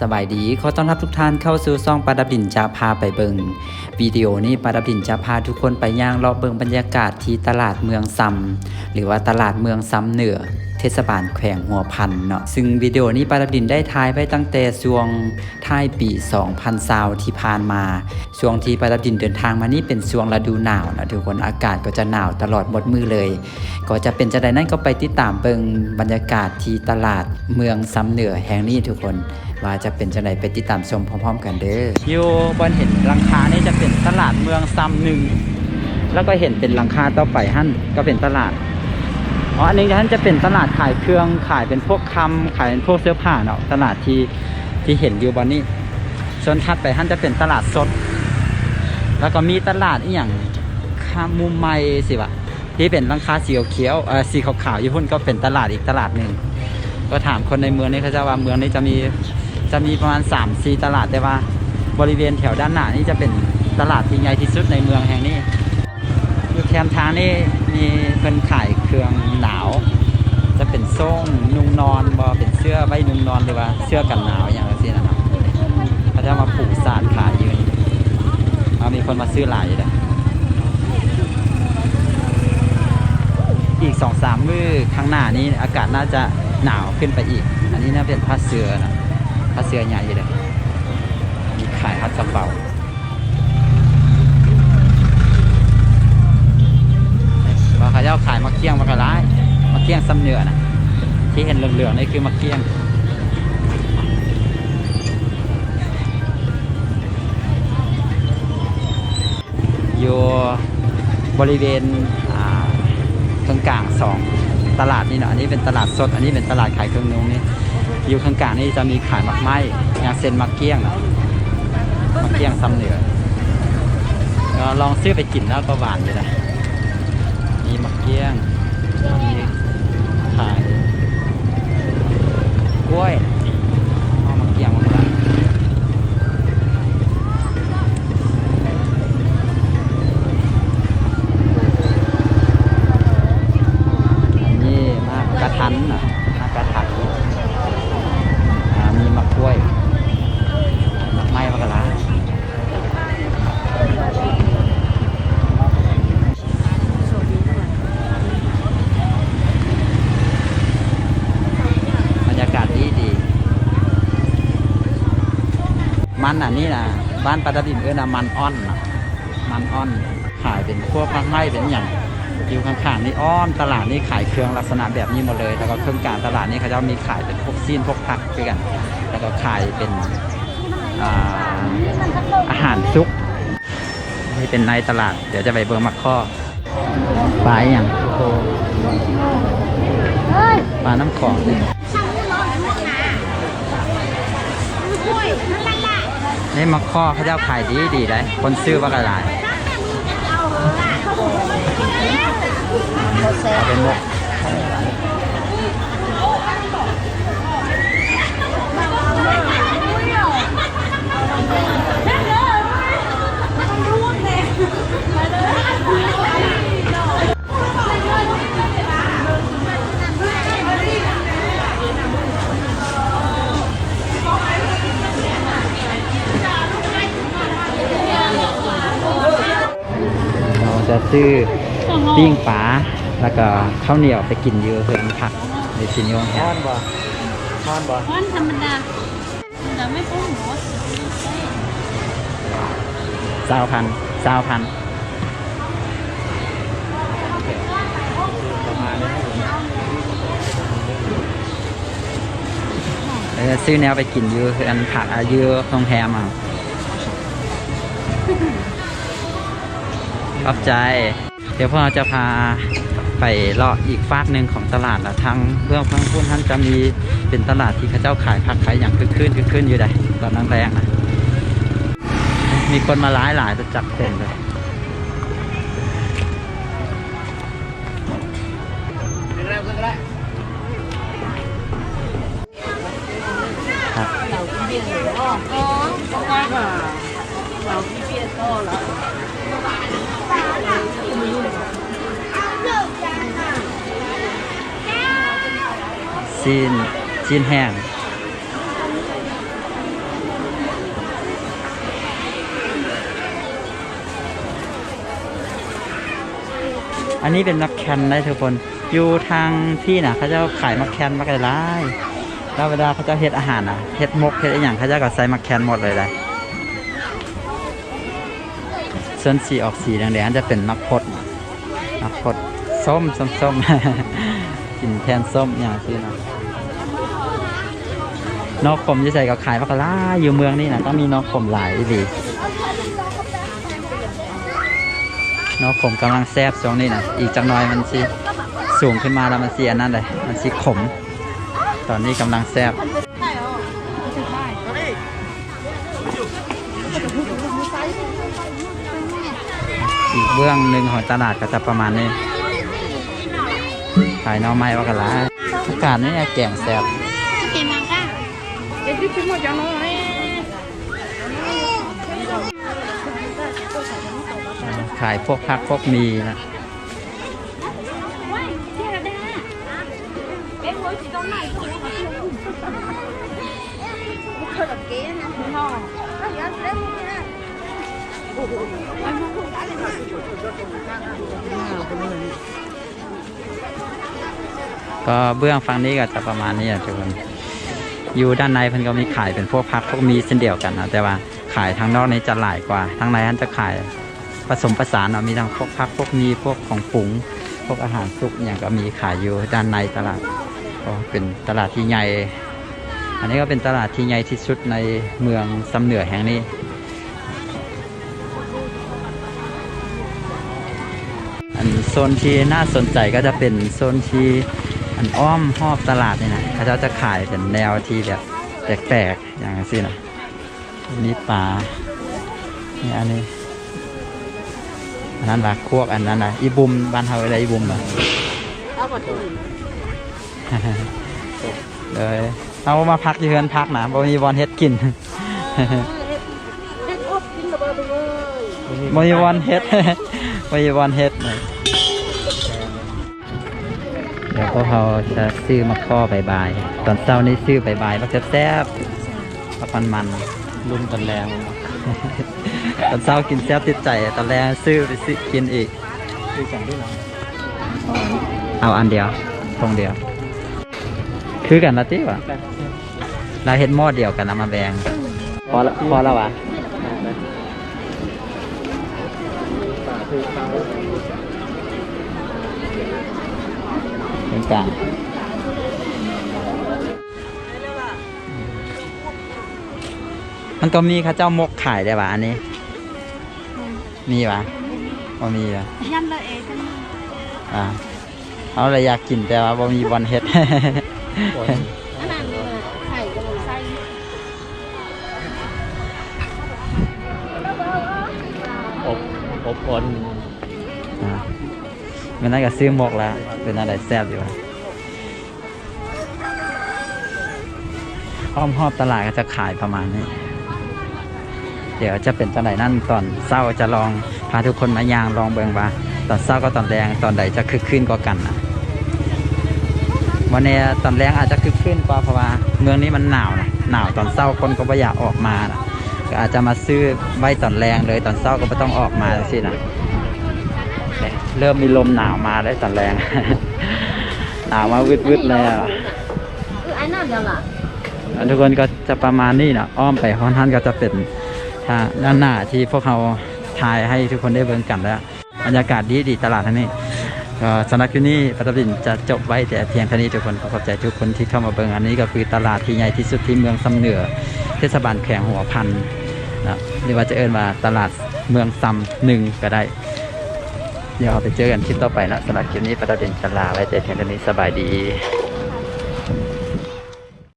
สบายดีขอต้อนรับทุกท่านเข้าสู่ซ่องปาดับดินจะพาไปเบิงวิดีโอนี้ปาดับดินจะพาทุกคนไปย่างรอบเบิงบรรยากาศที่ตลาดเมืองซำหรือว่าตลาดเมืองซำเหนือ ทศบาลแขวงหัวพันเนาะซึ่งวิดีโอนี้ปาดับดินได้ถ่ายไว้ตั้งแต่ช่วงท้ายปี 2020ที่ผ่านมาช่วงที่ปาดับดินเดินทางมานี่เป็นช่วงฤดูหนาวนะทุกคนอากาศก็จะหนาวตลอดหมดมือเลย ก็จะเป็นจะใดนั้นก็ไปติดตามเบิงบรรยากาศที่ตลาดเมืองซ้ำเหนือแห่งนี้ทุกคนว่าจะเป็นจะใดไปติดตามชมพร้อมๆ กันเด้ออยู่บนเห็นหลังคานี่จะเป็นตลาดเมืองซ้ำหนึ่งแล้วก็เห็นเป็นหลังคาต่อไปหั่นก็เป็นตลาด อ๋ออันนี้ท่านจะเป็นตลาดขายเครื่องขายเป็นพวกคำขายเป็นพวกเสื้อผ้าเนาะตลาดที่ที่เห็นอยู่บนนี้ส่วนถัดไปท่านจะเป็นตลาดสด แล้วก็มีตลาดอีกอย่างคามุมไมสิวะที่เป็นหลังคาสีเขียวเออสีขาวๆอยู่พุ่นก็เป็นตลาดอีกตลาดหนึ่งก็ถามคนในเมืองนี่เขาจะว่าเมืองนี้จะมีจะมีประมาณ3 4ตลาดแต่ว่าบริเวณแถวด้านหน้านี่จะเป็นตลาดที่ใหญ่ที่สุดในเมืองแห่งนี้อยู่แคมทางนี่มีเพิ่นขาย เครื่องหนาว จะเป็นส่งนุ่งนอนบ่เป็นเสื้อไว้นุ่งนอนหรือว่าเสื้อกันหนาวอย่างนี้นะครับเขาจะมาผูกสารขายอยืนเอามีคนมาซื้อหลายเลยอีกสองสามมือข้างหน้านี้อากาศน่าจะหนาวขึ้นไปอีก อันนี้น่าเป็นผ้าเสือนะผ้าเสือใหญ่อยู่เลยมีขายฮัดกระเปา ว่าเขาเจ้าขายมะเขี้ยงมะกระไรมะเขี้ยงซ้ำเหนือนะที่เห็นเหลืองๆนี่คือมะเขี้ยงอยู่บริเวณอ่างกลางสองตลาดนี่เนาะอันนี้เป็นตลาดสด อันนี้เป็นตลาดขายเครื่องนุ่งนี่อยู่ข้างกลางนี่จะมีขายมักไหม้อย่างเซนมักเกี้ยงเนาะมักเกี้ยงซ้ำเหนือลองซื้อไปกินแล้วก็หวานอยู่นะ มีมักเกี้ยงมีขายกล้วย อันนี้นะบ้านปลาตะบินเอ้ยนะมันอ่อนนะมันอ่อนขายเป็นพวกมะไม้เป็นอย่างอยู่ข้างๆนี่อ้อมตลาดนี่ขายเครื่องลักษณะแบบนี้หมดเลย แล้วก็เครื่องการตลาดนี่เขาจะมีขายเป็นพวกซีนพวกผักด้วยกัน แล้วก็ขายเป็นอาอาหารซุกนี่เป็นในตลาด เดี๋ยวจะไปเบิร์มักข้อปลาอย่างปลาน้ำของนี่ นี่มะข้อเขาเจ้าขายดีดีเลยคนซื้อว่ากระไรเอาเป็นหมก จะซื้อปิ้งปลาแล้วก็ข้าวเหนียวไปกินเยอะเพื่อนผักในชินโยงแฮทอนบ่ทอนบ่ก้อนธรรมดาแต่ไม่พุ่งหรอเจ้าพันเจ้าพันประมาณนี้แล้วจะซื้อแนวไปกินเยอะเพื่อนผักอะเยอะโรงแรมอะ ขอบใจ เดี๋ยวพวกเราจะพาไปเลาะอีกฟากหนึ่งของตลาดละทั้งเบื้องข้งพุ่นท่านจะมีเป็นตลาดที่เขาเจ้าขายผักขายอย่างคึกคืนคึกคืนอยู่ได้ตอนนั้นแรงนะมีคนมาหลายหลายจะจับเต็มเลยครับอ๋อก้อนค่ะเราพี่เปียโต้แล้ว ซีนซีนแห้งอันนี้เป็นมักแคนได้ทุกคน อยู่ทางที่น่ะเขาจะขายมักแคนมักอะไรแล้วเวลาเขาจะเฮ็ดอาหารนะเฮ็ดมกเฮ็ดอะไรอย่างเขาจะก็ใส่มักแคนหมดเลยเลยส่วนสีออกสีแดงๆจะเป็นมักพดมักพดส้มส้มส้มกินแทนส้มอย่างที่น่ะ นกขมจะใส่กับขายมักหลาอยู่เมืองนี่นะก็มีนกขมหลายดีนกขมกำลังแซบช่วงนี้นะอีกจังน้อยมันสิสูงขึ้นมาแล้วมันเสิอันนั้นเลยมันสิขม ตอนนี้กำลังแซบอีกเบื้องหนึ่งของตลาดก็จะประมาณนี้ขายน่อไม้ว่ากันละอากาศนี่แก่งแซบ ที่ชิมหมดยังน้อยขายพวกผักพวกมีนะก็เบื้องฝั่งนี้ก็จะประมาณนี้อะทุกคน อยู่ด้านในเพิ่นก็มีขายเป็นพวกพักพวกมีเช่นเดียวกันนะแต่ว่าขายทางนอกนี้จะหลายกว่าทางในนั้นจะขายผสมผสานเนาะมีทั้งพวกพักพวกมีพวกของปรุงพวกอาหารสุกอย่างก็มีขายอยู่ด้านในตลาดก็เป็นตลาดที่ใหญ่ อันนี้ก็เป็นตลาดที่ใหญ่ที่สุดในเมืองสำเหนือแห่งนี้อันโซนที่น่าสนใจก็จะเป็นโซนที่ อันอ้อมรอบตลาดนี่นะเขาจะจะขายเป็นแนวที่แบบแปลกๆอย่างนี้สินะมีปลานี่อันนี้อันนั้นละควกอันนั้นนะอีบุมบ้านเฮาอะไรอีบุมอะเอากว่าตัวเลยเอามาพักที่เฮือนพักนะบ่มีบอลเฮ็ดกินเอ็ดอบกินระเบิดเลยบ่มีบอลเฮ็ดบ่มีบอลเฮ็ดเลย เดี๋ยวพวกเราจะซื้อมาข้อใบายๆตอนเช้านี้ซื้อใบายๆมาแซ่บๆพักมันมันๆรุ่นกันแรงตอนเช้ากินแซ่บติดใจตอนแรกซื้อไปซื้อกินอีกดูสั่งด้วยนะเอาอันเดียวทงเดียว คือกันละติวะเราเห็นหม้อเดียวกันนะมาแบ่งพอละพอแล้ววะ คือเขาเป็นกลางมันก็มีข้าเจ้ามกขายได้ปะอันนี้ มีปะพอมีปะยันเลยเอ็ดอ่าเอาเลยอยากกินแต่ว่าบ่มีบอลเฮ็ดอบอบอบคน มันน่าจะซื้อหมกแล้วเป็นอะไรแซ่บอยู่วะอ้อมหอบตลาดก็จะขายประมาณนี้ เดี๋ยวจะเป็นตอนไหนนั่นตอนเศร้าจะลองพาทุกคนมายางลองเบิงว่า ตอนเศร้าก็ตอนแรงตอนใดจะคึกคืนกว่ากันนะวันนี้ตอนแรงอาจจะคึกคืนกว่าเพราะว่าเมืองนี้มันหนาวนะหนาวตอนเศร้าคนก็ไม่อยากออกมานะก็อาจจะมาซื้อไว้ตอนแรงเลยตอนเศร้าก็ไม่ต้องออกมาสินะ เนี่ยเริ่มมีลมหนาวมาได้วตอนแรง หนาวมาวืดๆเลยอะคือไอ้นั่นเดียวล่ะทุกคนก็จะประมาณนี้นะอ้อมไปห้องท่านก็จะเป็นทางด้านหน้าที่พวกเราถ่ายให้ทุกคนได้เบิ่งกันแล้วบรรยากาศดีดีตลาดทั้งนี้ก็สำหรับคลิปนี้ปัตตบินจะจบไว้แต่เพียงเท่านี้ทุกคนขอขอบใจทุกคนที่เข้ามาเบิ่งอันนี้ก็คือตลาดที่ใหญ่ที่สุดที่เมืองสำเหนือเทศบาลแขวงหัวพันนะหรือว่าจะเอิ้นว่าตลาดเมืองซำหนึ่งก็ได้ เดี๋ยวเราไปเจอกันคลิปต่อไปนะสำหรับคลิปนี้ประเด็นจะลาไว้เจอกันท่านี้สบายดี